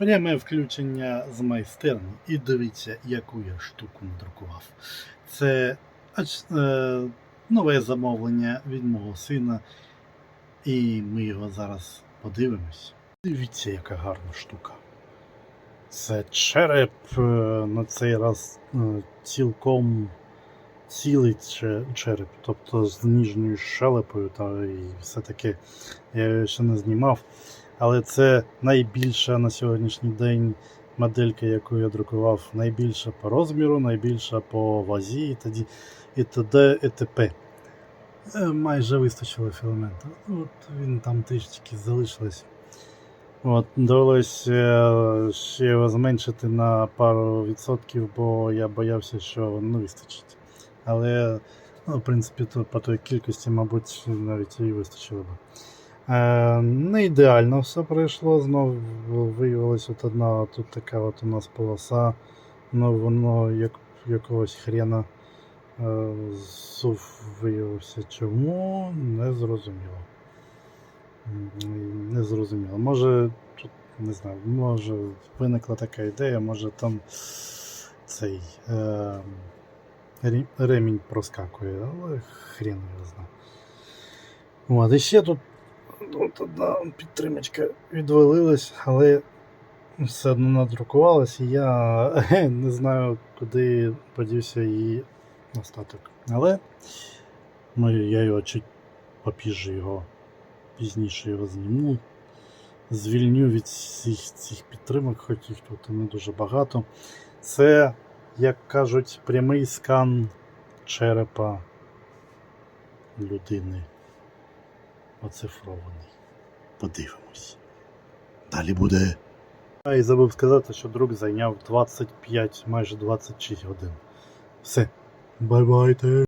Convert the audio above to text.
Пряме включення з майстерні. І дивіться, яку я штуку надрукував. Це е, нове замовлення від мого сина. І ми його зараз подивимось. Дивіться, яка гарна штука. Це череп е, на цей раз е, цілком цілий череп, тобто з ніжньою щелепою та і все таке. Я його ще не знімав. Але це найбільша на сьогоднішній день моделька, яку я друкував, найбільша по розміру, найбільша по вазі і тоді і т.д. і т.п. Е, Майже вистачило філаменту. От він там трішечки залишилось. От, довелось е, ще його зменшити на пару відсотків, бо я боявся, що не вистачить. Але, ну, в принципі, то, по той кількості, мабуть, навіть і вистачило б. Е, не ідеально все пройшло. Знов виявилось от одна тут така от у нас полоса. Ну воно як якогось хрена е, зув виявився. Чому? Не зрозуміло. Не зрозуміло. Може, тут не знаю, може виникла така ідея, може там цей е, ремінь проскакує, але хрен його знає. От, і ще тут от одна підтримочка відвалилась, але все одно надрукувалась, і я не знаю, куди подівся її остаток. Але ну, я його чуть попізже його, пізніше його зніму. Звільню від всіх цих підтримок, хоч їх тут не дуже багато. Це, як кажуть, прямий скан черепа людини оцифрований. Подивимось. Далі буде. А і забув сказати, що друк зайняв 25, майже 26 годин. Все. Бай-байте.